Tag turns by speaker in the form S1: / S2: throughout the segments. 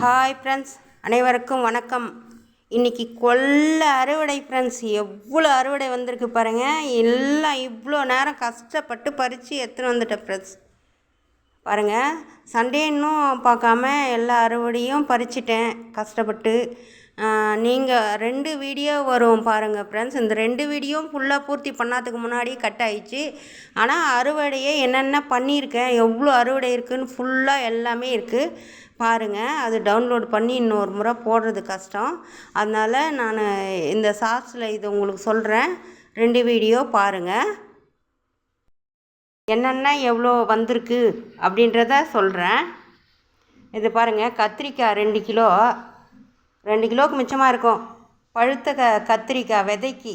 S1: Hi friends அனைவருக்கும் வணக்கம். இன்னைக்கு கொல்ல அறுவடை ஃப்ரெண்ட்ஸ் எவ்வளோ அறுவடை வந்திருக்கு பாருங்கள் எல்லாம் இவ்வளோ நேரம் கஷ்டப்பட்டு பறித்து எடுத்துன்னு வந்துட்டேன் ஃப்ரெண்ட்ஸ் பாருங்கள் சண்டே இன்னும் பார்க்காம எல்லா அறுவடையும் பறிச்சிட்டேன் கஷ்டப்பட்டு. நீங்கள் ரெண்டு வீடியோ வரும் பாருங்கள் ஃப்ரெண்ட்ஸ் இந்த ரெண்டு வீடியோ ஃபுல்லாக பூர்த்தி பண்ணாததுக்கு முன்னாடி கட் ஆயிடுச்சு. ஆனால் அறுவடையை என்னென்ன பண்ணியிருக்கேன் எவ்வளோ அறுவடை இருக்குதுன்னு ஃபுல்லாக எல்லாமே இருக்குது பாருங்கள் அது டவுன்லோட் பண்ணி இன்னொரு முறை போடுறது கஷ்டம். அதனால் நான் இந்த ஷார்ட்ஸில் இது உங்களுக்கு சொல்கிறேன் ரெண்டு வீடியோ பாருங்கள் என்னென்ன எவ்வளோ வந்திருக்கு அப்படின்றத சொல்கிறேன் இது பாருங்கள் கத்திரிக்காய் ரெண்டு கிலோ. ரெண்டு கிலோவுக்கு மிச்சமாக இருக்கும். பழுத்த க கத்திரிக்காய் விதைக்கு.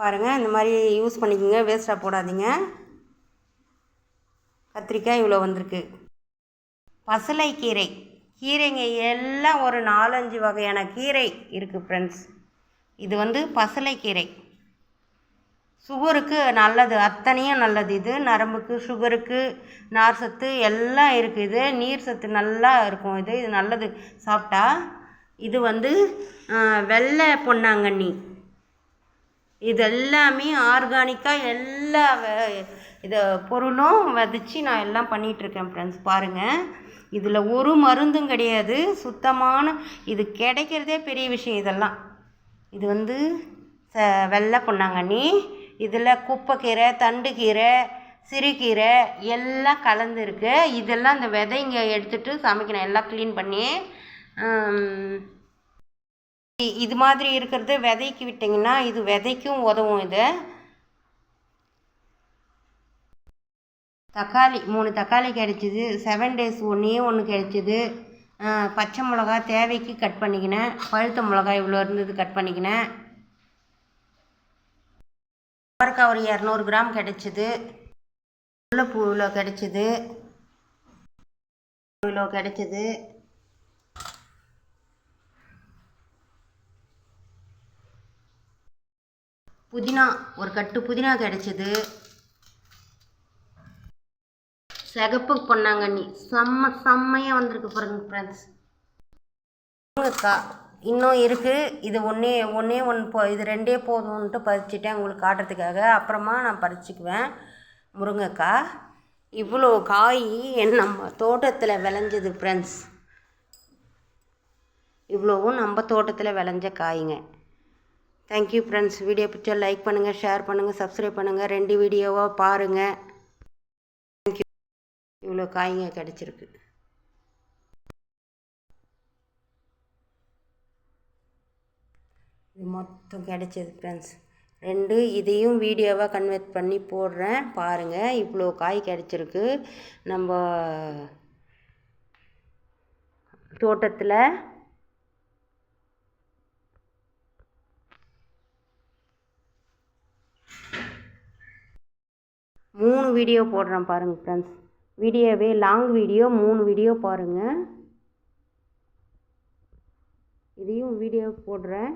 S1: பாருங்கள் இந்த மாதிரி யூஸ் பண்ணிக்கோங்க வேஸ்ட்டாக போடாதீங்க. கத்திரிக்காய் இவ்வளோ வந்திருக்கு. பசலைக்கீரை கீரைங்க எல்லாம் ஒரு நாலஞ்சு வகையான கீரை இருக்குது ஃப்ரெண்ட்ஸ் இது வந்து பசலைக்கீரை சுகருக்கு நல்லது அத்தனையும் நல்லது இது. நரம்புக்கு சுகருக்கு நார் சத்து எல்லாம் இருக்குது இது. நீர் சத்து நல்லா இருக்கும் இது. இது நல்லது. சாப்பிட்டா இது வந்து வெள்ளை பொன்னாங்கண்ணி. இது எல்லாமே ஆர்கானிக்காக எல்லா இதை பொருளும் விதைச்சி நான் எல்லாம் பண்ணிகிட்ருக்கேன் ஃப்ரெண்ட்ஸ் பாருங்கள் இதில் ஒரு மருந்தும் கிடையாது. சுத்தமான இது கிடைக்கிறதே பெரிய விஷயம் இதெல்லாம். இது வந்து ச வெள்ளை பொன்னாங்கண்ணி இதில் குப்பைக்கீரை தண்டுக்கீரை சிறுகீரை எல்லாம் கலந்துருக்கு. இதெல்லாம் இந்த விதைங்க எடுத்துகிட்டு சமைக்கணும் எல்லாம் க்ளீன் பண்ணி இது மாதிரி இருக்கிறது விதைக்கு விட்டிங்கன்னா இது விதைக்கும் உதவும் இது. தக்காளி மூணு தக்காளி கிடச்சிது. செவன் டேஸ் ஒன்றே ஒன்று கிடச்சிது. பச்சை மிளகா தேவைக்கு கட் பண்ணிக்கினேன். பழுத்த மிளகா இவ்வளோ இருந்தது கட் பண்ணிக்கினேன். அவரைக்காய் ஒரு இரநூறு கிராம் கிடச்சிது. முல்லைப்பூ இவ்வளோ கிடச்சிது. இவ்வளோ கிடச்சிது. புதினா ஒரு கட்டு புதினா கிடச்சிது. சிகப்பு பொன்னாங்கண்ணி செம்ம செம்மையாக வந்திருக்கு பாருங்க ஃப்ரெண்ட்ஸ் முருங்கைக்காய் இன்னும் இருக்குது இது ஒன்றே ஒன்றே ஒன்று போ இது ரெண்டே போதும்ன்ட்டு பறிச்சுட்டேன் உங்களுக்கு காட்டுறதுக்காக. அப்புறமா நான் பறிச்சுக்குவேன். முருங்கைக்காய் இவ்வளோ காய் என் நம்ம தோட்டத்தில் விளைஞ்சது ஃப்ரெண்ட்ஸ் இவ்வளோவும் நம்ம தோட்டத்தில் விளைஞ்ச காய்ங்க. தேங்க்யூ ஃப்ரெண்ட்ஸ் வீடியோ பிடிச்சா லைக் பண்ணுங்கள் ஷேர் பண்ணுங்கள் சப்ஸ்கிரைப் பண்ணுங்கள் ரெண்டு வீடியோவாக பாருங்கள் இவ்வளோ காய்ங்க கிடச்சிருக்கு. இது மொத்தம் கிடைச்சது ஃப்ரெண்ட்ஸ் ரெண்டு இதையும் வீடியோவாக கன்வெர்ட் பண்ணி போடுறேன். பாருங்கள் இவ்வளோ காய் கிடச்சிருக்கு. நம்ம தோட்டத்தில் மூணு வீடியோ போடுறேன் பாருங்கள் ஃப்ரெண்ட்ஸ் வீடியோவே லாங் வீடியோ மூணு வீடியோ பாருங்கள் இதையும் வீடியோ போடுறேன்.